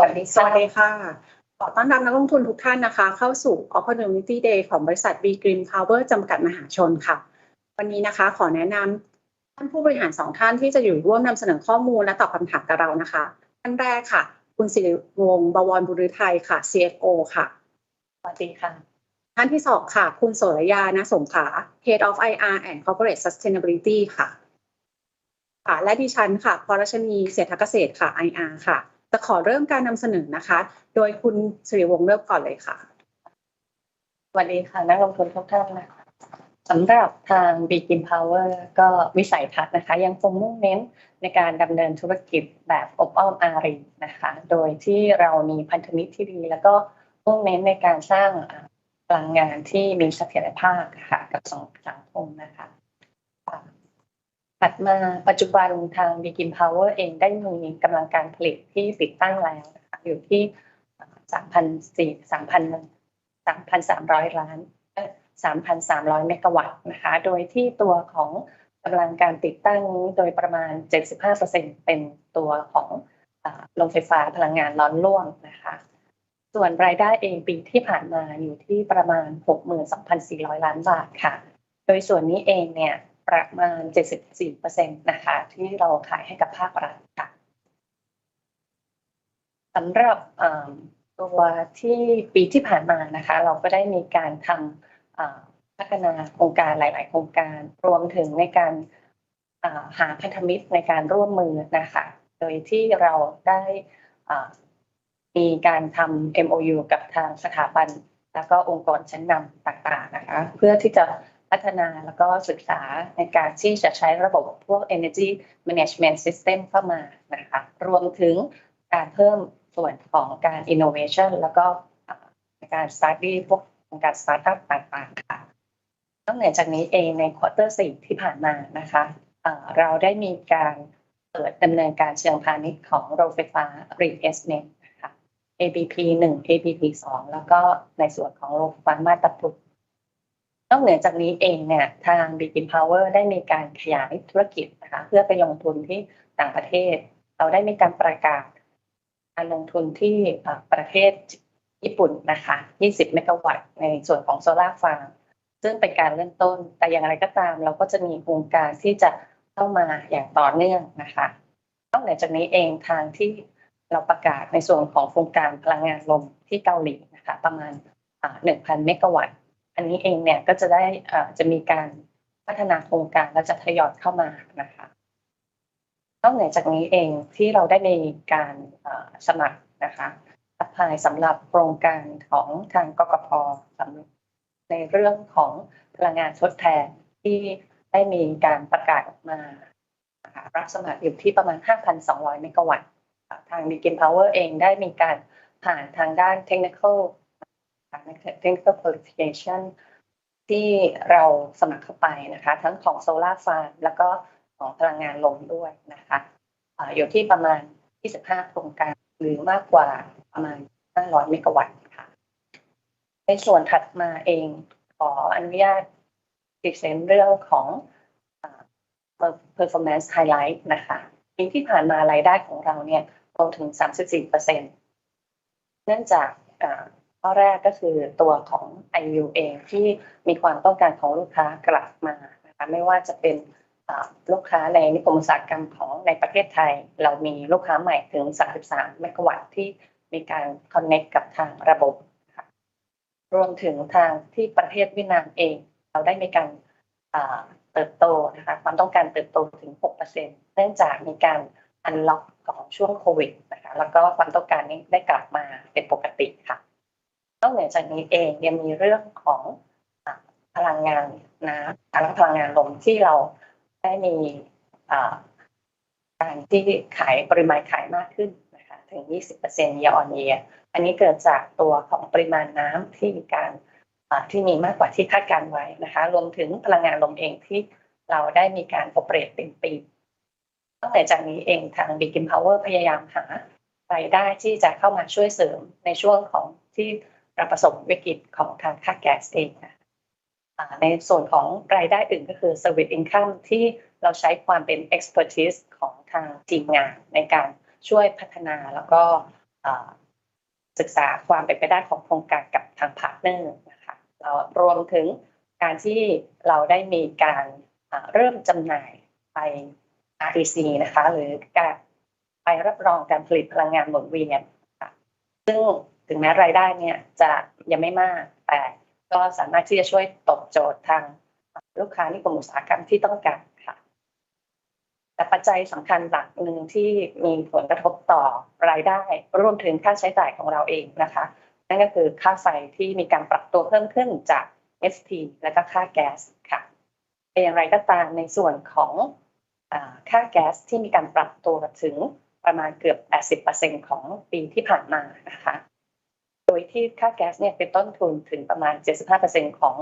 วัสดีสวัสดีค่ะ ขอต้อนรับนักลงทุนทุกท่านนะคะ เข้าสู่ Opportunity Day ของบริษัท B Green Power จำกัดมหาชนค่ะ วันนี้นะคะขอแนะนำท่านผู้บริหารสองท่านที่จะอยู่ร่วมนำเสนอข้อมูลและตอบคำถามกับเรานะคะ ท่านแรกค่ะ คุณสิริวงศ์บวรบุริไทยค่ะ CFO ค่ะ สวัสดีค่ะ ท่านที่สองค่ะ คุณโสรยานะสงขลา Head of IR and Corporate Sustainability ค่ะ ค่ะ และดิฉันค่ะพรชนีเศรษฐเกษตรค่ะ IR ค่ะ จะขอเริ่มการนำเสนอนะคะ โดยคุณสิริวงศ์เริ่มก่อนเลยค่ะสวัสดีค่ะ นักลงทุนทุกท่านนะคะสำหรับทาง b i g i n Power ก็วิสัยทัศน์นะคะ ยังคงมุ่งเน้นในการดำเนินธุรกิจแบบอบอ้อมอารีนะคะ โดยที่เรามีพันธมิตรที่ดี แล้วก็มุ่งเน้นในการสร้างพลังงานที่มีเสถียรภาพค่ะกับสังคมนะคะ ถัดมาปัจจุบันทาง b i g i n Power เองได้มีกำลังการผลิตที่ติดตั้งแล้วนะคะอยู่ที่3,400 3,300 ล้าน 3,300 เมกะวัตต์นะคะ โดยที่ตัวของกำลังการติดตั้งนี้โดยประมาณ 75%เป็นตัวของโรงไฟฟ้าพลังงานร้อนร่วมนะคะ ส่วนรายได้เองปีที่ผ่านมาอยู่ที่ประมาณ 62,400 ล้านบาทค่ะ โดยส่วนนี้เองเนี่ย ประมาณ 74%นะคะ ที่เราขายให้กับภาครัฐค่ะสำหรับตัวที่ปีที่ผ่านมานะคะ เราก็ได้มีการทำพัฒนาโครงการหลาย ๆ โครงการรวมถึงในการหาพันธมิตรในการร่วมมือนะคะ โดยที่เราได้มีการทำ MOU กับทางสถาบัน แล้วก็องค์กรชั้นนำต่าง ๆ นะคะ เพื่อที่จะ พัฒนาแล้วก็ศึกษาในการที่จะใช้ระบบพวก energy management system เข้ามานะคะรวมถึงการเพิ่มส่วนของการ innovation แล้วก็การ study พวกการ startup ต่างๆค่ะนอกจากนี้เองในควอเตอร์สี่ที่ผ่านมานะคะเราได้มีการเปิดดำเนินการเชิงพาณิชย์ของโรงไฟฟ้า Reinvestment นะคะ ABP 1 ABP 2แล้วก็ในส่วนของโรงไฟฟ้ามาตาพุท นอกเหนือจากนี้เองเนี่ยทาง Begin Power ได้มีการขยายธุรกิจนะคะเพื่อไปลงทุนที่ต่างประเทศ เราได้มีการประกาศการลงทุนที่ประเทศญี่ปุ่นนะคะ 20 เมกะวัตต์ในส่วนของโซลาร์ฟาร์มซึ่งเป็นการเริ่มต้น แต่อย่างไรก็ตาม เราก็จะมีโครงการที่จะเข้ามาอย่างต่อเนื่องนะคะนอกเหนือจากนี้เองทางที่เราประกาศในส่วนของโครงการพลังงานลมที่เกาหลีนะคะประมาณ1,000 เมกะวัตต์ อันนี้เองเนี่ยก็จะได้จะมีการพัฒนาโครงการและจะทยอยเข้ามานะคะนอกเหนือจากนี้เองที่เราได้มีการสมัครนะคะอัพายสำหรับโครงการของทางกกพสำหรับในเรื่องของพลังงานทดแทนที่ได้มีการประกาศออกมารับสมัครอยู่ที่ประมาณ 5,200 เมกะวัตต์ ทาง Begin Power เองได้มีการผ่านทางด้าน Technical Technical Qualification ที่เราสมัครเข้าไปนะคะ ทั้งของ Solar Farm แล้วก็ของพลังงานลมด้วยนะคะอยู่ที่ประมาณ 25 โครงการ หรือมากกว่าประมาณ 500 เมกะวัตต์ค่ะ ในส่วนถัดมาเองขออนุญาตติดเซนเรื่องของ performance highlight นะคะปีที่ผ่านมารายได้ของเราเนี่ยโตถึง 34%เนื่องจาก ข้อแรกก็คือตัวของ IU เองที่มีความต้องการของลูกค้ากลับมานะคะไม่ว่าจะเป็นลูกค้าในนิคมอุตสาหกรรมของในประเทศไทย เรามีลูกค้าใหม่ถึง 33 เมกะวัตต์ที่มีการคอนเน็กกับทางระบบ รวมถึงทางที่ประเทศเวียดนามเอง เราได้มีการเติบโตนะคะความต้องการเติบโตถึง 6%เนื่องจากมีการอันล็อกของช่วงโควิดนะคะแล้วก็ความต้องการนี้ได้กลับมาเป็นปกติค่ะ นอกเหนือจากนี้เองยังมีเรื่องของพลังงานน้ำและพลังงานลมที่เราได้มีการที่ขายปริมาณขายมากขึ้นนะคะถึง 20% year on year อันนี้เกิดจากตัวของปริมาณน้ำที่มีการที่มีมากกว่าที่คาดการไว้นะคะรวมถึงพลังงานลมเองที่เราได้มีการโอเปรตเต็มปีตั้งแต่จากนี้เองทาง Begin Power พยายามหารายได้ที่จะเข้ามาช่วยเสริมในช่วงของที่ เราประสบวิกฤตของทางค่าแก๊สเองนะในส่วนของรายได้อื่นก็คือ Service Income ที่เราใช้ความเป็น expertise ของทางทีมงานในการช่วยพัฒนาแล้วก็ศึกษาความเป็นไปได้ของโครงการกับทางพาร์ทเนอร์นะคะเรารวมถึงการที่เราได้มีการเริ่มจำหน่ายไป REC นะคะหรือการไปรับรองการผลิตพลังงานหมุนเวียนซึ่ง ถึงแม้รายได้เนี่ยจะยังไม่มาก แต่ก็สามารถที่จะช่วยตอบโจทย์ทางลูกค้านกลุ่มอุตสาหกรรมที่ต้องการค่ะ แต่ปัจจัยสำคัญหลักหนึ่งที่มีผลกระทบต่อรายได้รวมถึงค่าใช้จ่ายของเราเองนะคะ นั่นก็คือค่าไฟที่มีการปรับตัวเพิ่มขึ้นจาก ST และก็ค่าแก๊สค่ะแต่อย่างไรก็ตามในส่วนของค่าแก๊สที่มีการปรับตัวถึงประมาณเกือบ 80%ของปีที่ผ่านมานะคะ ยที่ค่าแก๊สเนี่ยเป็นต้นทุนถึงประมาณ 75%ของ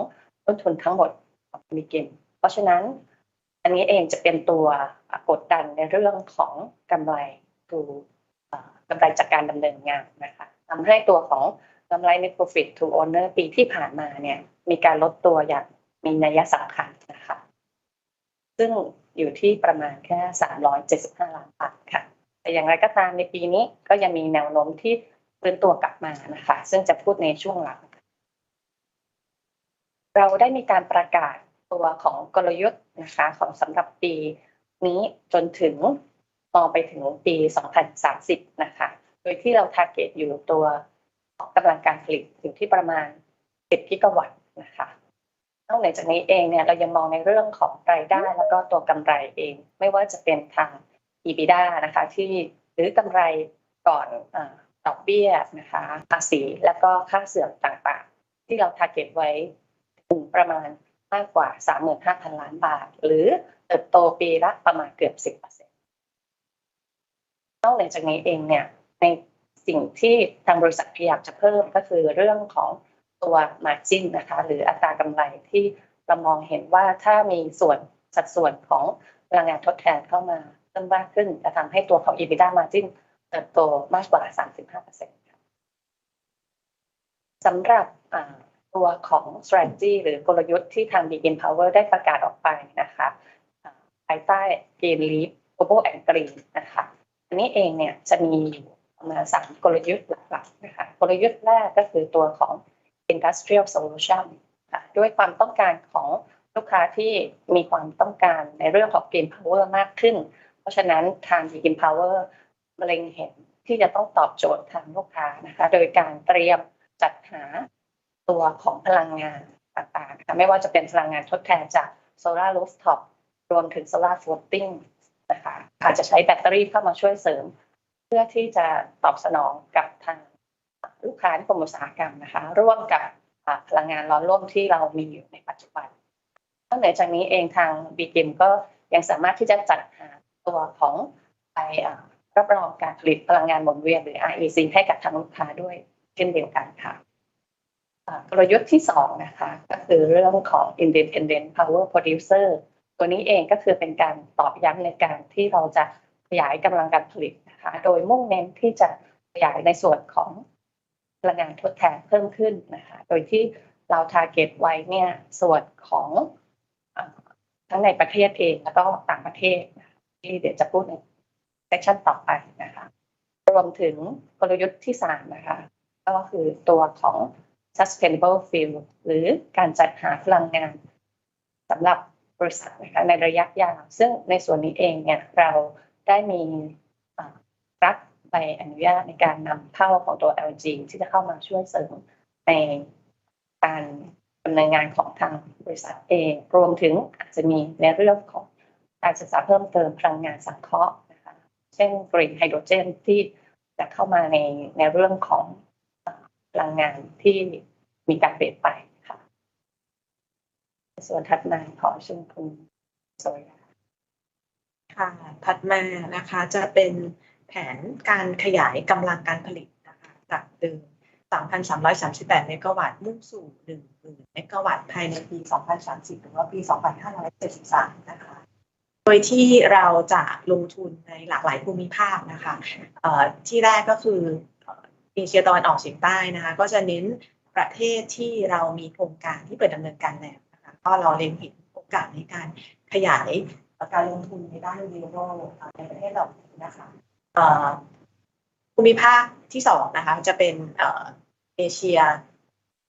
ต้นทุนทั้งหมดของมีเกนเพราะฉะนั้นอันนี้เองจะเป็นตัวกดดันในเรื่องของกำไรดูกำไรจากการดำเนินงานนะคะทำให้ตัวของกำไรใน profit to owner ปีที่ผ่านมาเนี่ยมีการลดตัวอย่างมีนัยสำคัญนะคะ ซึ่งอยู่ที่ประมาณแค่ 375 ล้านบาทค่ะ แต่อย่างไรก็ตามในปีนี้ก็ยังมีแนวโน้มที่ ฟื้นตัวกลับมานะคะ ซึ่งจะพูดในช่วงหลัง เราได้มีการประกาศตัวของกลยุทธ์นะคะของสำหรับปีนี้จนถึงมองไปถึงปี 2030 นะคะ โดยที่เราทาร์เก็ตอยู่ตัวกำลังการผลิตอยู่ที่ประมาณ 10 กิกะวัตต์นะคะนอกจากนี้เองเนี่ยเรายังมองในเรื่องของรายได้แล้วก็ตัวกำไรเอง ไม่ว่าจะเป็นทาง EBITDA นะคะ ที่หรือกำไรก่อน ดอกเบี้ยนะคะภาษีแล้วก็ค่าเสื่อมต่างๆ ที่เราทาร์เก็ตไว้ถึงประมาณมากกว่า 35,000 ล้านบาท หรือเติบโตปีละประมาณเกือบ 10%นอกจากนี้เองเนี่ยในสิ่งที่ทางบริษัทพยายามจะเพิ่มก็คือเรื่องของตัว margin นะคะหรืออัตรากำไรที่เรามองเห็นว่าถ้ามีส่วนสัดส่วนของพลังงานทดแทนเข้ามาเพิ่มมากขึ้นจะทำให้ตัวของ EBITDA margin เติบโตมากกว่า 35%ค่ะสำหรับตัวของ strategy หรือกลยุทธ์ที่ทาง Begin Power ได้ประกาศออกไปนะคะภายใต้ Green Leap Global and Green นะคะอันนี้เองเนี่ยจะมีประมาณสามกลยุทธ์หลักๆนะคะกลยุทธ์แรกก็คือตัวของ Industrial Solution ด้วยความต้องการของลูกค้าที่มีความต้องการในเรื่องของ Green Power มากขึ้น เพราะฉะนั้นทาง Green Power เล็งเห็นที่จะต้องตอบโจทย์ทางลูกค้านะคะ โดยการเตรียมจัดหาตัวของพลังงานต่างๆนะคะไม่ว่าจะเป็นพลังงานทดแทนจากโซลาร์รูฟท็อปรวมถึงโซลาร์ฟลูติ้งนะคะอาจจะใช้แบตเตอรี่เข้ามาช่วยเสริม เพื่อที่จะตอบสนองกับทางลูกค้าที่กรมอุตสาหกรรมนะคะ ร่วมกับพลังงานร้อนร่วมที่เรามีอยู่ในปัจจุบันนอกเหนือจากนี้เองทางบีกิมก็ยังสามารถที่จะจัดหาตัวของไป รับรองการผลิตพลังงานหมุนเวียนหรือ REC ให้กับทางลูกค้าด้วยเช่นเดียวกันค่ะกลยุทธ์ที่สองนะคะก็คือเรื่องของ independent power producer ตัวนี้เองก็คือเป็นการตอบย้ำในการที่เราจะขยายกำลังการผลิตนะคะโดยมุ่งเน้นที่จะขยายในส่วนของพลังงานทดแทนเพิ่มขึ้นนะคะโดยที่เราทาร์เก็ตไว้เนี่ยส่วนของทั้งในประเทศเองแล้วก็ต่างประเทศที่เดี๋ยวจะพูดใน เซสชันต่อไปนะคะ รวมถึงกลยุทธ์ที่สามนะคะ ก็คือตัวของ sustainable fuel หรือการจัดหาพลังงานสำหรับบริษัทนะคะในระยะยาว ซึ่งในส่วนนี้เองเนี่ยเราได้มีรับใบอนุญาตในการนำเข้าของตัว LG ที่จะเข้ามาช่วยเสริมในการดำเนินงานของทางบริษัทเอง รวมถึงอาจจะมีในเรื่องของการศึกษาเพิ่มเติมพลังงานสังเคราะห์นะคะ เช่นกรีนไฮโดรเจนที่จะเข้ามาในในเรื่องของพลังงานที่มีการเปลี่ยนไปค่ะ ส่วนถัดมาขอเชิญคุณโซยค่ะ ถัดมานะคะจะเป็นแผนการขยายกำลังการผลิตนะคะจากเดิม3,338 เมกะวัตต์มุ่งสู่1,000เมกะวัตต์ภายในปี 2030 หรือว่าปี 2573 นะคะ โดยที่เราจะลงทุนในหลากหลายภูมิภาคนะคะที่แรกก็คือเอเชียตะวันออกเฉียงใต้นะคะก็จะเน้นประเทศที่เรามีโครงการที่เปิดดำเนินการแล้วนะคะก็เราเล็งเห็นโอกาสในการขยายการลงทุนในด้านรียลในประเทศเรานะคะภูมิภาคที่สองนะคะจะเป็นเอเชีย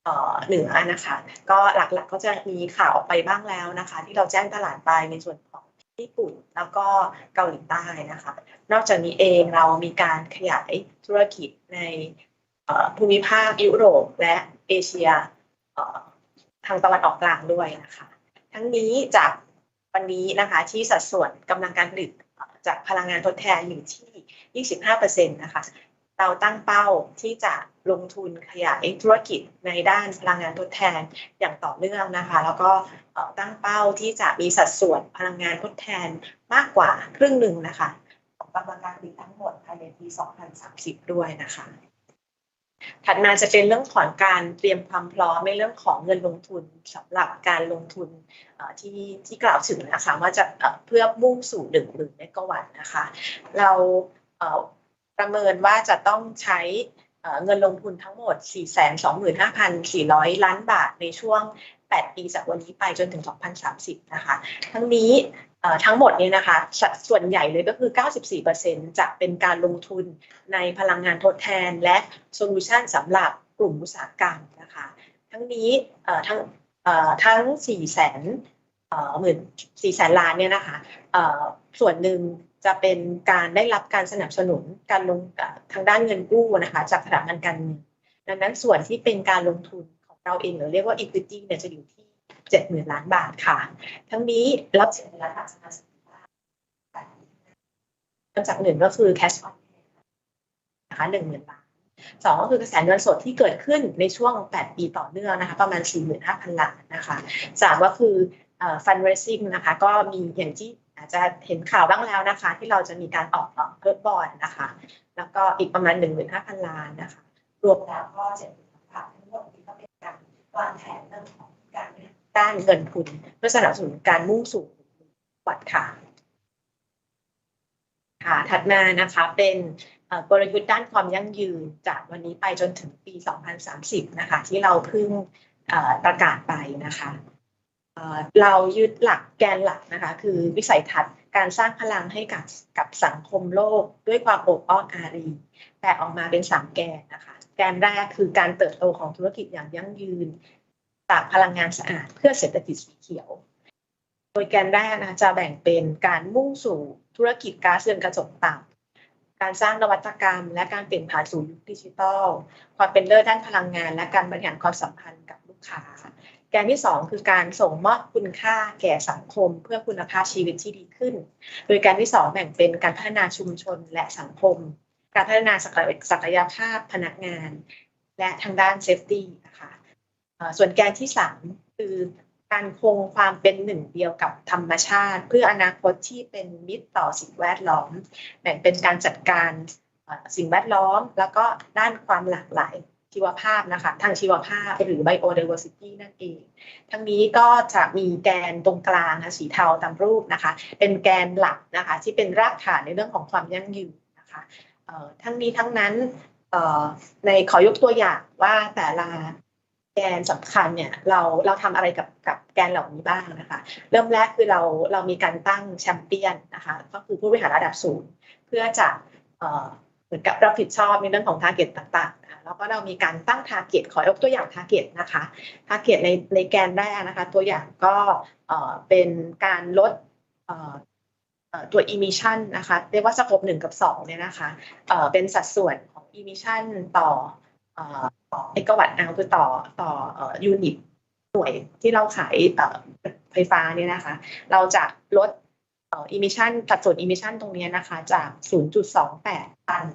เอ่อเหนือนะคะ ก็หลักๆก็จะมีข่าวออกไปบ้างแล้วนะคะ ที่เราแจ้งตลาดไปในส่วนของ ญี่ปุ่นแล้วก็เกาหลีใต้นะคะ นอกจากนี้เองเรามีการขยายธุรกิจในภูมิภาคยุโรปและเอเชียทางตะวันออกกลางด้วยนะคะ ทั้งนี้จากวันนี้นะคะที่สัดส่วนกำลังการผลิตจากพลังงานทดแทนอยู่ที่ 25%นะคะ เราตั้งเป้าที่จะลงทุนขยายธุรกิจในด้านพลังงานทดแทนอย่างต่อเนื่องนะคะ แล้วก็ตั้งเป้าที่จะมีสัดส่วนพลังงานทดแทนมากกว่าครึ่งหนึ่งนะคะของกำลังการผลิตทั้งหมดภายในปี 2030 ด้วยนะคะ ถัดมาจะเป็นเรื่องของการเตรียมความพร้อมในเรื่องของเงินลงทุนสำหรับการลงทุนที่ที่กล่าวถึงนะคะว่าจะเพื่อมุ่งสู่หนึ่งหมื่นเมกะวัตต์นะคะ เรา ประเมินว่าจะต้องใช้เเงินลงทุนทั้งหมด 425,400 ล้านบาทในช่วง 8 ปีจากวันนี้ไปจนถึง 2030 นะคะ ทั้งนี้ทั้งหมดเนี่ยนะคะสัดส่วนใหญ่เลยก็คือ 94%จะเป็นการลงทุนในพลังงานทดแทนและโซลูชันสำหรับกลุ่มอุตสาหกรรมนะคะ ทั้งนี้ทั้งทั้ง 4 แสนหมื่น 4 แสนล้านเนี่ยนะคะส่วนหนึ่ง จะเป็นการได้รับการสนับสนุนการลงทางด้านเงินกู้นะคะ จากสถาบันการเงินดังนั้นส่วนที่เป็นการลงทุนของเราเองหรือเรียกว่า equity เนี่ยจะอยู่ที่70,000ล้านบาทค่ะ ทั้งนี้รับเสียล้านบาทจากการสินค้าเริ่มจากหนึ่งก็คือ cash on นะคะหนึ่งหมื่นบาทสองก็คือกระแสเงินสดที่เกิดขึ้นในช่วง 8 ปีต่อเนื่องนะคะ ประมาณ 45,000 ล้านนะคะสามก็คือ fundraising นะคะ ก็มีอย่างที่ อาจจะเห็นข่าวบ้างแล้วนะคะ ที่เราจะมีการออกเพิร์บอลนะคะ แล้วก็อีกประมาณ 15,000 ล้านนะคะ รวมแล้วก็เจ็ดหมื่นล้านบาททั้งหมดนี้ก็เป็นการวางแผนเรื่องของการด้านเงินทุนเพื่อสนับสนุนการมุ่งสู่วัดค่ะค่ะถัดมานะคะเป็นกลยุทธ์ด้านความยั่งยืนจากวันนี้ไปจนถึงปี 2030 นะคะ ที่เราเพิ่งประกาศไปนะคะ เรายึดหลักแกนหลักนะคะ คือวิสัยทัศน์การสร้างพลังให้กับกับสังคมโลกด้วยความอบอ้อมอารีแตกออกมาเป็นสามแกนนะคะ แกนแรกคือการเติบโตของธุรกิจอย่างยั่งยืนจากพลังงานสะอาดเพื่อเศรษฐกิจสีเขียว โดยแกนแรกนะจะแบ่งเป็นการมุ่งสู่ธุรกิจก๊าซเรือนกระจกต่ำการสร้างนวัตกรรม และการเปลี่ยนผ่านสู่ยุคดิจิทัล ความเป็นเลิศด้านพลังงาน และการบริหารความสัมพันธ์กับลูกค้า กนที่สองคือการส่งมอบคุณค่าแก่สังคม เพื่อคุณภาพชีวิตที่ดีขึ้น โดยแการที่สองแบ่งเป็นการพัฒนาชุมชนและสังคม การพัฒนาศักยภาพพนักงาน และทางด้านเซฟตี้นะคะส่วนแกนที่สามคือการคงความเป็นหนึ่งเดียวกับธรรมชาติ เพื่ออนาคตที่เป็นมิตรต่อสิ่งแวดล้อม แบ่งเป็นการจัดการสิ่งแวดล้อม แล้วก็ด้านความหลากหลาย ชีวภาพนะคะ ทางชีวภาพหรือ biodiversity นั่นเอง ทั้งนี้ก็จะมีแกนตรงกลางนะสีเทาตามรูปนะคะ เป็นแกนหลักนะคะ ที่เป็นรากฐานในเรื่องของความยั่งยืนนะคะทั้งนี้ทั้งนั้นในขอยกตัวอย่างว่าแต่ละแกนสำคัญเนี่ยเราเราทำอะไรกับกับแกนเหล่านี้บ้างนะคะ เริ่มแรกคือเราเรามีการตั้งแชมเปี้ยนนะคะ ก็คือผู้บริหารระดับสูงเพื่อจะ มือนกับรับผิดชอบในเรื่องของ t a r g e t ต่างๆ แล้วก็เรามีการตั้ง t a r g e t ขอยกตัวอย่าง t a r g e t นะคะ t a r g e t ในในแกนแรกนะคะ ตัวอย่างก็เป็นการลดตัว emission นะคะเรียกว่าสโคปหนึ่งกับสองเนี่ยนะคะเป็นสัดส่วนของ emission ต่อเอ่อต่อเมกวัตต์เอาคือต่อต่อยูนิตหน่วยที่เราขายไฟฟ้าเนี่ยนะคะ เราจะลดอ่อ emission สัดส่วน emission ตรงนี้นะคะ จาก 0.28 ตัน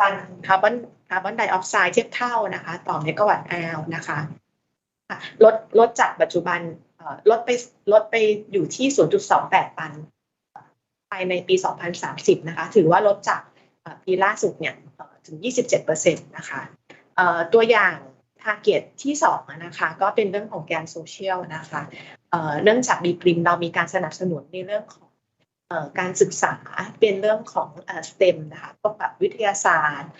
ตันคาร์บอนคาร์บอนไดออกไซด์เทียบเท่านะคะ ต่อเมกะวัตต์อาวนะคะลดลดจากปัจจุบันลดไปลดไปอยู่ที่ 0.28 ตันภายในปี 2030 นะคะ ถือว่าลดจากปีล่าสุดเนี่ยถึง 27%นะคะเอ่อตัวอย่าง target ที่2อะนะคะก็เป็นเรื่องของแกนโซเชียลนะคะเนื่องจากดีกริมเรามีการสนับสนุนในเรื่องของ การศึกษาเป็นเรื่องของเอ่อ STEM นะคะพวกแบบวิทยาศาสตร์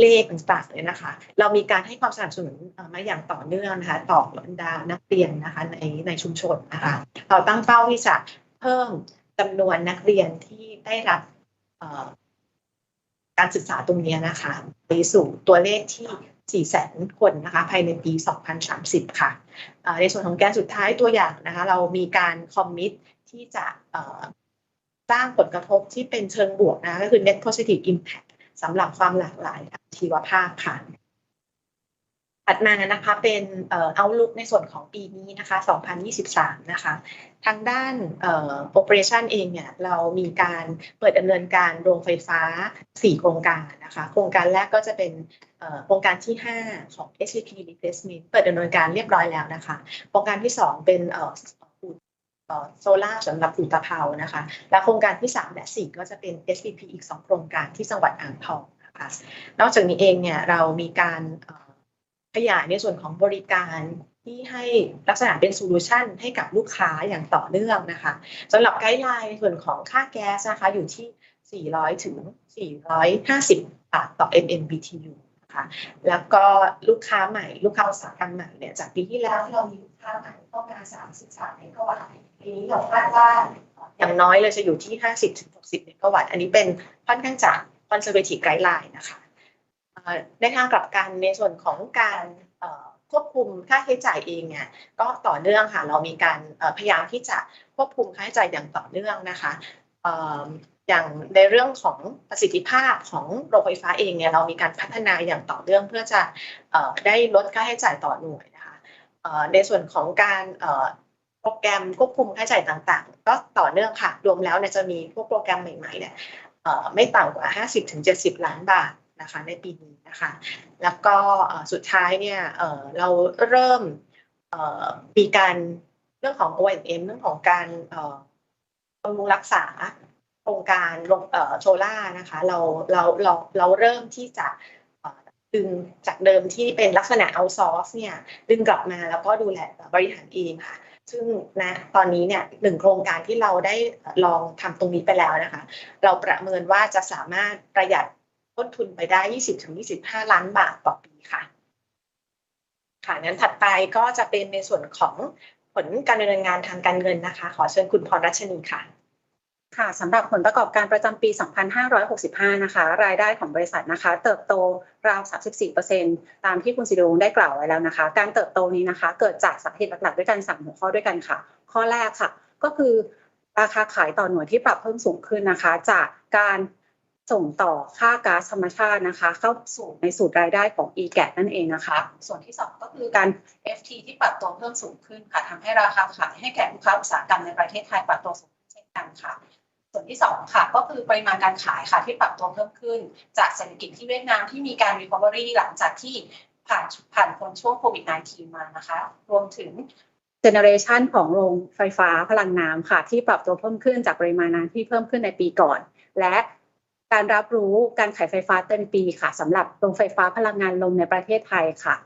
เลขต่างๆเลยนะคะ เรามีการให้ความสนับสนุนมาอย่างต่อเนื่องนะคะต่อบรรดานักเรียนนะคะในในชุมชนนะคะเราตั้งเป้าที่จะเพิ่มจำนวนนักเรียนที่ได้รับการศึกษาตรงนี้นะคะไปสู่ตัวเลขที่ 4 แสนคนนะคะภายในปี 2030 ค่ะในส่วนของแกนสุดท้ายตัวอย่างนะคะ เรามีการคอมมิตที่จะ สร้างผลกระทบที่เป็นเชิงบวกนะก็คือ net positive impact สำหรับความหลากหลายทางชีวภาพค่ะถัดมานะคะเป็นเอ่อ outlook ในส่วนของปีนี้นะคะ 2023 นะคะ ทางด้านเอ่อ operation เองเนี่ยเรามีการเปิดดำเนินการโรงไฟฟ้า 4 โครงการนะคะ โครงการแรกก็จะเป็นโครงการที่ 5 ของ SVP replacement เปิดดำเนินการเรียบร้อยแล้วนะคะ โครงการที่ 2 เป็น โซล่าสำหรับอุตภาวนะคะ และโครงการที่ 3 และ 4 ก็จะเป็น SVP อีก 2 โครงการที่จังหวัดอ่างทองนะคะนอกจากนี้เองเนี่ยเรามีการขยายในส่วนของบริการที่ให้ลักษณะเป็นโซลูชันให้กับลูกค้าอย่างต่อเนื่องนะคะสำหรับไกด์ไลน์ในส่วนของค่าแก๊สนะคะอยู่ที่ 400 ถึง 450 บาทต่อ MMBTU นะคะแล้วก็ลูกค้าใหม่ ลูกค้าอุตสาหกรรมใหม่เนี่ยจากปีที่แล้วที่เรามี ถ้าหม่ต้องการ33เมกะวัตต์ปีนี้เราคาดว่าอย่างน้อยเลยจะอยู่ที่50ถึง60เมกะวัตต์ อันนี้เป็นค่อนข้างจาก conservative guideline นะคะในทางกลับกันในส่วนของการควบคุมค่าใช้จ่ายเองเนี่ยก็ต่อเนื่องค่ะเรามีการพยายามที่จะควบคุมค่าใช้จ่ายอย่างต่อเนื่องนะคะอย่างในเรื่องของประสิทธิภาพของโรงไฟฟ้าเองเนี่ยเรามีการพัฒนาอย่างต่อเนื่องเพื่อจะได้ลดค่าใช้จ่ายต่อหน่วย ในส่วนของการโปรแกรมควบคุมค่าใช้จ่ายต่างๆ ก็ต่อเนื่องค่ะ รวมแล้วเนี่ยจะมีพวกโปรแกรมใหม่ๆเนี่ยไม่ต่ำกว่า 50-70 ล้านบาทนะคะในปีนี้นะคะ แล้วก็สุดท้ายเนี่ยเราเริ่มมีการเรื่องของ O&M เรื่องของการบำรุงรักษาโครงการลงโซล่านะคะ เราเราเราเราเริ่มที่จะ ดึงจากเดิมที่เป็นลักษณะ outsource เนี่ยดึงกลับมาแล้วก็ดูแลบริหารเองค่ะ ซึ่งนะตอนนี้เนี่ยหนึ่งโครงการที่เราได้ลองทำตรงนี้ไปแล้วนะคะ เราประเมินว่าจะสามารถประหยัดต้นทุนไปได้ 20-25 ล้านบาทต่อปีค่ะค่ะนั้นถัดไปก็จะเป็นในส่วนของผลการดำเนินงานทางการเงินนะคะ ขอเชิญคุณพรรัชนีค่ะ ค่ะสำหรับผลประกอบการประจำปี 2565 นะคะ รายได้ของบริษัทนะคะ เติบโตราว 34%ตามที่คุณสิริวงได้กล่าวไว้แล้วนะคะ การเติบโตนี้นะคะ เกิดจากสาเหตุหลักๆ ด้วยกัน3หัวข้อด้วยกันค่ะ ข้อแรกค่ะ ก็คือราคาขายต่อหน่วยที่ปรับเพิ่มสูงขึ้นนะคะ จากการส่งต่อค่าก๊าซธรรมชาตินะคะ เข้าสู่ในสูตรรายได้ของ e g a t นั่นเองนะคะ ส่วนที่ 2 ก็คือการ FT ที่ปรับตัวเพิ่มสูงขึ้นค่ะทำให้ราคาขายให้แก่ลูกค้าอุตสาหกรรมในประเทศไทยปรับตัวสูงขึ้นเช่นกันค่ะ ส่วนที่สองค่ะก็คือปริมาณการขายค่ะที่ปรับตัวเพิ่มขึ้น จากเศรษฐกิจที่เวียดนามที่มีการ recovery หลังจากที่ผ่านผ่านพ้นช่วงโควิด -19 มานะคะ รวมถึง generation ของโรงไฟฟ้าพลังน้ำค่ะ ที่ปรับตัวเพิ่มขึ้นจากปริมาณน้ำที่เพิ่มขึ้นในปีก่อน และการรับรู้การขายไฟฟ้าเต็มปีค่ะสำหรับโรงไฟฟ้าพลังงานลมในประเทศไทยค่ะ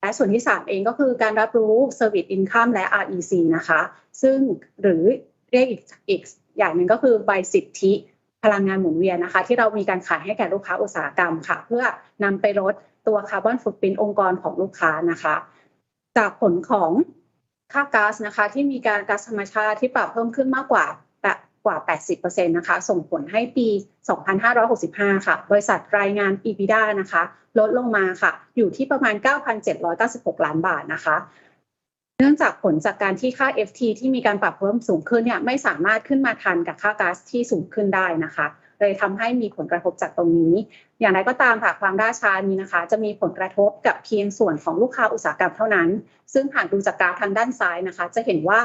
และส่วนที่ 3 เองก็คือการรับรู้ Service Income และ REC นะคะ ซึ่งหรือเรียกอีกอีก อย่างหนึ่งก็คือใบสิทธิพลังงานหมุนเวียนนะคะ ที่เรามีการขายให้แก่ลูกค้าอุตสาหกรรมค่ะ เพื่อนำไปลดตัวคาร์บอนฟุตปรินองค์กรของลูกค้านะคะ จากผลของค่าก๊าซนะคะ ที่มีการก๊าซธรรมชาติที่ปรับเพิ่มขึ้นมากกว่าแปะกว่า 80%นะคะ ส่งผลให้ปี 2565 ค่ะ บริษัทรายงาน EBITDA นะคะ ลดลงมาค่ะ อยู่ที่ประมาณ 9,796 ล้านบาทนะคะ เนื่องจากผลจากการที่ค่า FT ที่มีการปรับเพิ่มสูงขึ้นเนี่ยไม่สามารถขึ้นมาทันกับค่าก๊าซที่สูงขึ้นได้นะคะ เลยทำให้มีผลกระทบจากตรงนี้ อย่างไรก็ตามค่ะความล่าช้านี้นะคะ จะมีผลกระทบกับเพียงส่วนของลูกค้าอุตสาหกรรมเท่านั้น ซึ่งหากดูจากกราฟทางด้านซ้ายนะคะ จะเห็นว่า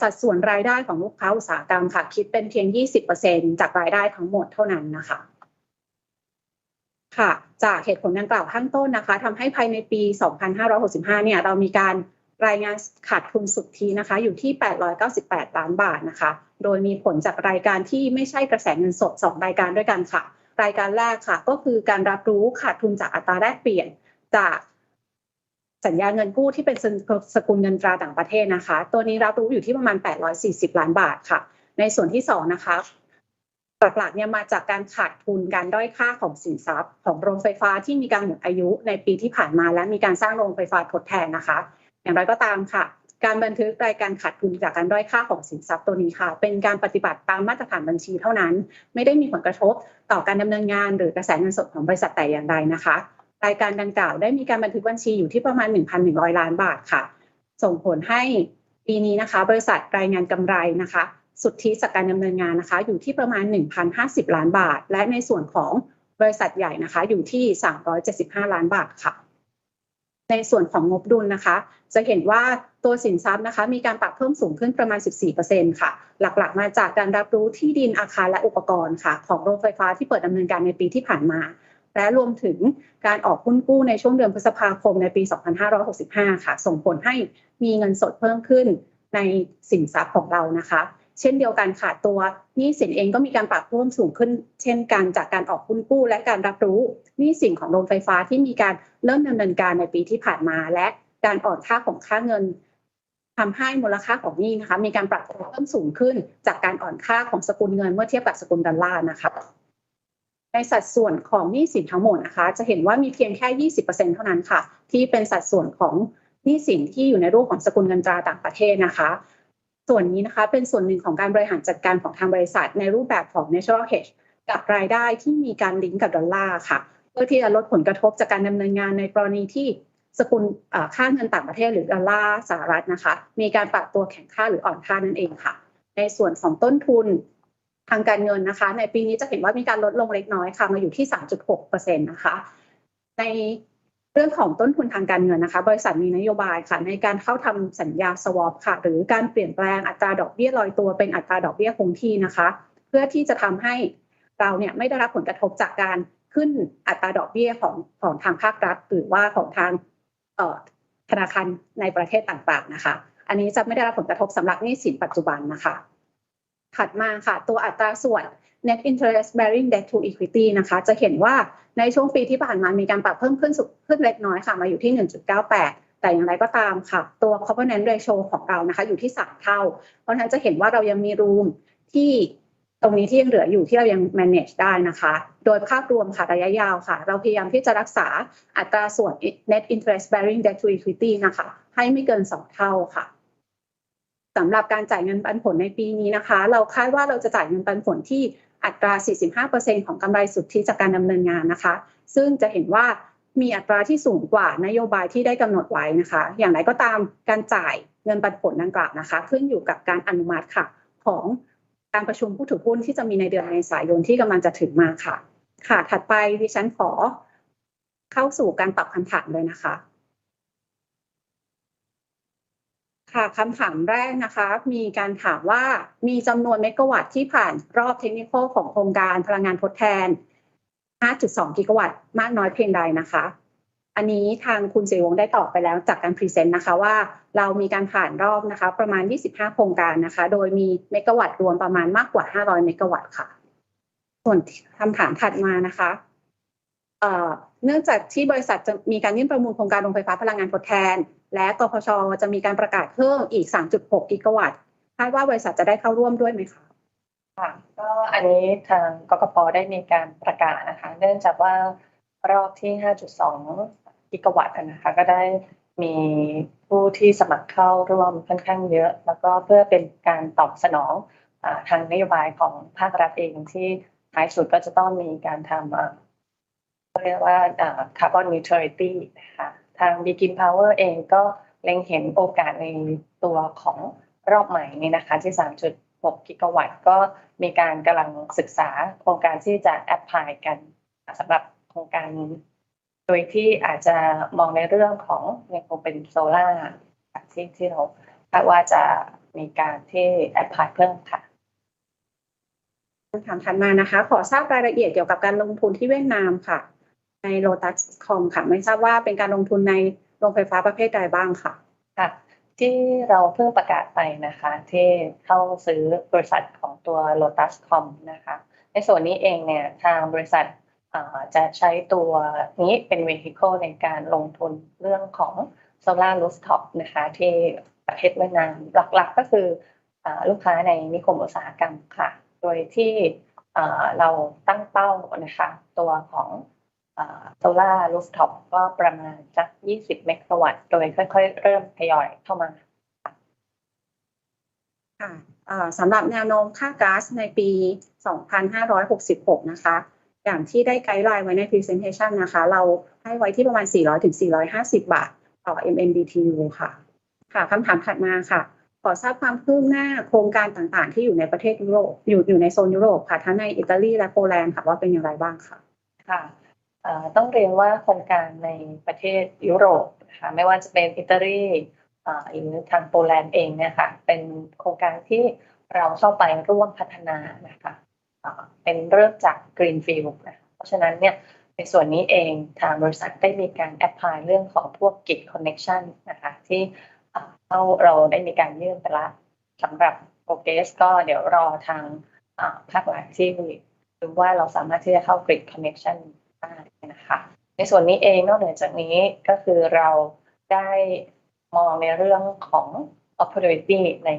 สัดส่วนรายได้ของลูกค้าอุตสาหกรรมค่ะ คิดเป็นเพียง 20%จากรายได้ทั้งหมดเท่านั้นนะคะค่ะ จากเหตุผลดังกล่าวข้างต้นนะคะทำให้ภายในปี 2565 เนี่ย เรามีการ รายงานขาดทุนสุทธินะคะ อยู่ที่ 898 ล้านบาทนะคะ โดยมีผลจากรายการที่ไม่ใช่กระแสเงินสด 2 รายการด้วยกันค่ะ รายการแรกค่ะ ก็คือการรับรู้ขาดทุนจากอัตราแลกเปลี่ยนจากสัญญาเงินกู้ที่เป็นสกุลเงินตราต่างประเทศนะคะ ตัวนี้รับรู้อยู่ที่ประมาณ 840 ล้านบาทค่ะ ในส่วนที่ 2 นะคะหลักๆเนี่ยมาจากการขาดทุนการด้อยค่าของสินทรัพย์ ของโรงไฟฟ้าที่มีการหมดอายุในปีที่ผ่านมาและมีการสร้างโรงไฟฟ้าทดแทนนะคะ อย่างไรก็ตามค่ะ การบันทึกรายการขาดทุนจากการด้อยค่าของสินทรัพย์ตัวนี้ค่ะ เป็นการปฏิบัติตามมาตรฐานบัญชีเท่านั้น ไม่ได้มีผลกระทบต่อการดำเนินงาน หรือกระแสเงินสดของบริษัทแต่อย่างใดนะคะ รายการดังกล่าวได้มีการบันทึกบัญชีอยู่ที่ประมาณ 1,100 ล้านบาทค่ะ ส่งผลให้ปีนี้นะคะ บริษัทรายงานกำไรนะคะ สุทธิจากการดำเนินงานนะคะ อยู่ที่ประมาณ 1,050 ล้านบาท และในส่วนของบริษัทใหญ่นะคะ อยู่ที่ 375 ล้านบาทค่ะ ในส่วนของงบดุลนะคะ จะเห็นว่าตัวสินทรัพย์นะคะมีการปรับเพิ่มสูงขึ้นประมาณ 14%ค่ะ หลักๆ มาจากการรับรู้ที่ดินอาคารและอุปกรณ์ค่ะ ของโรงไฟฟ้าที่เปิดดำเนินการในปีที่ผ่านมา และรวมถึงการออกหุ้นกู้ในช่วงเดือนพฤษภาคมในปี 2565 ค่ะ ส่งผลให้มีเงินสดเพิ่มขึ้นในสินทรัพย์ของเรานะคะ เช่นเดียวกันค่ะตัวหนี้สินเองก็มีการปรับเพิ่มสูงขึ้น เช่นกันจากการออกหุ้นกู้ และการรับรู้หนี้สินของโรงไฟฟ้าที่มีการเริ่มดำเนินการในปีที่ผ่านมาและ การอ่อนค่าของค่าเงินทำให้มูลค่าของหนี้นะคะมีการปรับตัวเพิ่มสูงขึ้นจากการอ่อนค่าของสกุลเงินเมื่อเทียบกับสกุลดอลลาร์นะคะในสัดส่วนของหนี้สินทั้งหมดนะคะ จะเห็นว่ามีเพียงแค่ 20%เท่านั้นค่ะ ที่เป็นสัดส่วนของหนี้สินที่อยู่ในรูปของสกุลเงินตราต่างประเทศนะคะ ส่วนนี้นะคะเป็นส่วนหนึ่งของการบริหารจัดการของทางบริษัท ในรูปแบบของ natural hedge กับรายได้ที่มีการลิงก์กับดอลลาร์ค่ะ เพื่อที่จะลดผลกระทบจากการดำเนินงานในกรณีที่ สกุลค่าเงินต่างประเทศหรือดอลลาร์สหรัฐนะคะ มีการปรับตัวแข็งค่าหรืออ่อนค่านั่นเองค่ะ ในส่วนของต้นทุนทางการเงินนะคะ ในปีนี้จะเห็นว่ามีการลดลงเล็กน้อยค่ะมาอยู่ที่ 3.6%นะคะ ในเรื่องของต้นทุนทางการเงินนะคะ บริษัทมีนโยบายค่ะ ในการเข้าทำสัญญาสวอปค่ะ หรือการเปลี่ยนแปลงอัตราดอกเบี้ยลอยตัวเป็นอัตราดอกเบี้ยคงที่นะคะ เพื่อที่จะทำให้เราเนี่ยไม่ได้รับผลกระทบจากการขึ้นอัตราดอกเบี้ยของของทางภาครัฐ หรือว่าของทาง ธนาคารในประเทศต่างๆนะคะ อันนี้จะไม่ได้รับผลกระทบสำหรับหนี้สินปัจจุบันนะคะ ถัดมาค่ะ ตัวอัตราส่วน net interest bearing debt to equity นะคะ จะเห็นว่าในช่วงปีที่ผ่านมามีการปรับเพิ่มขึ้นขึ้นเล็กน้อยค่ะ มาอยู่ที่ 1.98 แต่อย่างไรก็ตามค่ะ ตัว covenant ratio ของเรานะคะ อยู่ที่ 3 เท่า เพราะฉะนั้นจะเห็นว่าเรายังมีรูมที่ ตรงนี้ที่ยังเหลืออยู่ที่เรายัง manage ได้นะคะ โดยภาพรวมค่ะระยะยาวค่ะ เราพยายามที่จะรักษาอัตราส่วน net interest bearing debt to equity นะคะ ให้ไม่เกิน 2 เท่าค่ะสำหรับการจ่ายเงินปันผลในปีนี้นะคะ เราคาดว่าเราจะจ่ายเงินปันผลที่อัตรา 45%ของกำไรสุทธิจากการดำเนินงานนะคะ ซึ่งจะเห็นว่ามีอัตราที่สูงกว่านโยบายที่ได้กำหนดไว้นะคะ อย่างไรก็ตามการจ่ายเงินปันผลดังกล่าวนะคะ ขึ้นอยู่กับการอนุมัติค่ะของ การประชุมผู้ถือหุ้นที่จะมีในเดือนเมษายนที่กำลังจะถึงมาค่ะ ค่ะ ถัดไปดิฉันขอเข้าสู่การตอบคำถามเลยนะคะ ค่ะคำถามแรกนะคะ มีการถามว่ามีจำนวนเมกะวัตต์ที่ผ่านรอบเทคนิคของโครงการพลังงานทดแทน 5.2 กิกะวัตต์มากน้อยเพียงใดนะคะ อันนี้ทางคุณสิริวงศ์ได้ตอบไปแล้วจากการพรีเซนต์นะคะว่าเรามีการผ่านรอบนะคะ ประมาณ 25 โครงการนะคะ โดยมีเมกะวัตต์รวมประมาณมากกว่า 500 เมกะวัตต์ค่ะ ส่วนคำถามถัดมานะคะเนื่องจากที่บริษัทจะมีการยื่นประมูลโครงการโรงไฟฟ้าพลังงานทดแทน และกพชจะมีการประกาศเพิ่มอีก 3.6 กิกะวัตต์คาดว่าบริษัทจะได้เข้าร่วมด้วยไหมคะค่ะก็อันนี้ทางกกพได้มีการประกาศนะคะ เนื่องจากว่ารอบที่ 5.2 กิกะวัตต์นะคะก็ได้มีผู้ที่สมัครเข้าร่วมค่อนข้างเยอะ แล้วก็เพื่อเป็นการตอบสนองอทางนโยบายของภาครัฐเองที่ท้ายสุดก็จะต้องมีการทำเรียกว่า carbon neutrality นะคะทาง Begin Power เองก็เล็งเห็นโอกาสในตัวของรอบใหม่นี้นะคะที่ 3.6 กิกะวัตต์ ก็มีการกำลังศึกษาโครงการที่จะแอพพลายกันสำหรับโครงการ ยที่อาจจะมองในเรื่องของยังคงเป็นโซล่าที่ที่เราคาดว่าจะมีการที่แอพพลายเพิ่มค่ะคำถามถัดมานะคะ ขอทราบรายละเอียดเกี่ยวกับการลงทุนที่เวียดนามค่ะ ในโ o ตัสคอมค่ะ ไม่ทราบว่าเป็นการลงทุนในโรงไฟฟ้าประเภทใดบ้างค่ะค่ะ ที่เราเพิ่งประกาศไปนะคะ ที่เข้าซื้อบริษัทของตัว Lotus Com นะคะ ในส่วนนี้เองเนี่ยทางบริษัท จะใช้ตัวนี้เป็น vehicle ในการลงทุนเรื่องของ solar rooftop นะคะที่ประเทศเวียดนามหลักๆก็คืออลูกค้าในนิคมอุตสาหกรรมค่ะ โดยที่เราตั้งเป้านะคะตัวของโซลาร์รูฟท็อปก็ประมาณสัก20 เมกะวัตต์ โดยค่อยๆ เริ่มทยอยเข้ามาค่ะสำหรับแนวโน้มค่าก๊าซในปี 2566 นะคะ อย่างที่ได้ไกด์ไลน์ไว้ใน Presentation นะคะ เราให้ไว้ที่ประมาณ 400ถึง450 บาท ต่อ MMBTU ค่ะ ค่ะคำถามถัดมาค่ะ ขอทราบความคืบหน้าโครงการต่างๆ ที่อยู่ในประเทศยุโรปอยู่อยู่ในโซนยุโรปค่ะ ทั้งในอิตาลีและโปแลนด์ค่ะว่าเป็นอย่างไรบ้างค่ะ ค่ะต้องเรียนว่าโครงการในประเทศยุโรปนะคะไม่ว่าจะเป็นอิตาลีอ่อหรือทางโปแลนด์เองเนี่ยค่ะเป็นโครงการที่เราเข้าไปร่วมพัฒนานะคะ เป็นเริ่มจาก Greenfield นะคะเพราะฉะนั้นเนี่ยในส่วนนี้เองทางบริษัทได้มีการแอพพลายเรื่องของพวก Git Connection นะคะที่เอ่อเราเราได้มีการยื่นไปละสำหรับโปรเกสก็เดี๋ยวรอทางภาครัฐที่หรือว่าเราสามารถที่จะเข้า grid connection ได้นะคะในส่วนนี้เองนอกเหนือจากนี้ก็คือเราได้มองในเรื่องของ opportunity ใน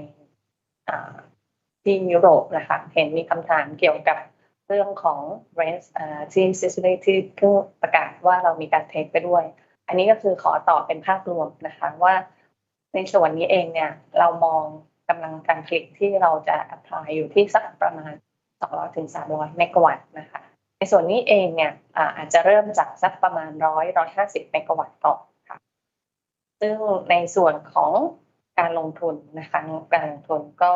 ที่ยุโรปนะคะเห็นมีคำถามเกี่ยวกับเรื่องของ race อ่าที่ Sicily ที่เพิ่งประกาศว่าเรามีการเทคไปด้วย อันนี้ก็คือขอตอบเป็นภาพรวมนะคะว่าในส่วนนี้เองเนี่ยเรามองกำลังการผลิตที่เราจะ apply อยู่ที่สักประมาณ 200ถึง300 เมกะวัตต์นะคะ ในส่วนนี้เองเนี่ยอาจจะเริ่มจากสักประมาณ 100 150 เมกะวัตต์ก่อค่ะ ซึ่งในส่วนของการลงทุนนะคะการลงทุนก็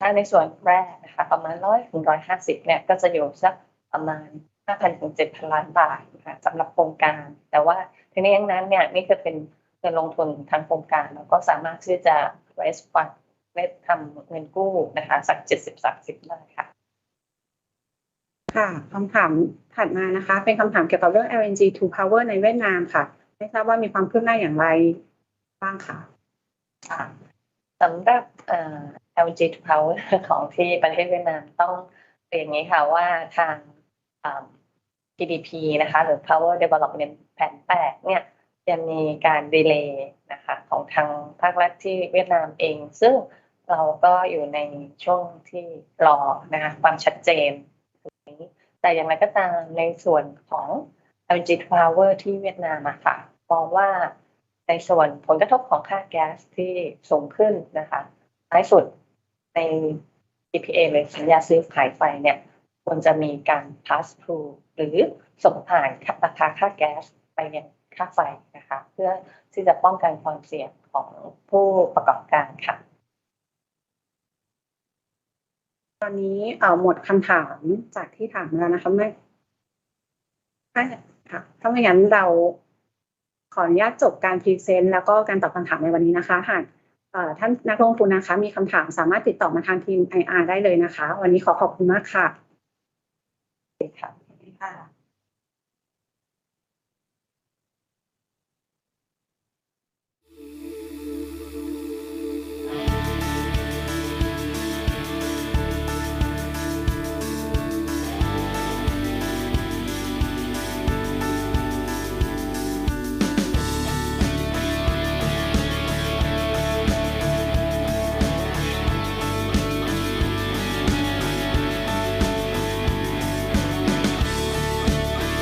ถ้าในส่วนแรกนะคะประมาณ100ถึง150เนี่ยก็จะอยู่สักประมาณ5,000ถึง7,000ล้านบาทนะคะสำหรับโครงการ แต่ว่าทีนี้อย่างนั้นเนี่ยนี่จะเป็นเงินลงทุนทางโครงการแล้วก็สามารถที่จะ raise fund เม็ดทำเงินกู้นะคะสักเจ็ดสิบสามสิบได้ค่ะค่ะคำถามถัดมานะคะ เป็นคำถามเกี่ยวกับเรื่อง LNG to power ในเวียดนามค่ะ ไม่ทราบว่ามีความคืบหน้าอย่างไรบ้างค่ะค่ะสำหรับเอ่อ LG to power ของที่ประเทศเวียดนามต้องเรียนอย่างนี้ค่ะว่าทางอ่า PDP นะคะ หรือ Power Development แผนแปดเนี่ยจะมีการดีเลย์นะคะของทางภาครัฐที่เวียดนามเอง ซึ่งเราก็อยู่ในช่วงที่รอนะคะความชัดเจนตรงนี้แต่อย่างไรก็ตามในส่วนของ LG Power ที่เวียดนามอะค่ะมองว่าในส่วนผลกระทบของค่าแก๊สที่สูงขึ้นนะคะท้ายสุด ใน PPA เลยสัญญาซื้อขายไฟเนี่ยควรจะมีการ pass through หรือส่งผ่านราคาค่าแก๊สไปยังค่าไฟนะคะเพื่อที่จะป้องกันความเสี่ยงของผู้ประกอบการค่ะ ตอนนี้เอ่อหมดคำถามจากที่ถามแล้วนะคะไม่ถ้าค่ะถ้าไม่งั้นเราขออนุญาตจบการพรีเซนต์แล้วก็การตอบคำถามในวันนี้นะคะ หาก ท่านนักลงทุนนะคะ มีคำถามสามารถติดต่อมาทางทีม IR ได้เลยนะคะ วันนี้ขอขอบคุณมากค่ะค่ะค่ะ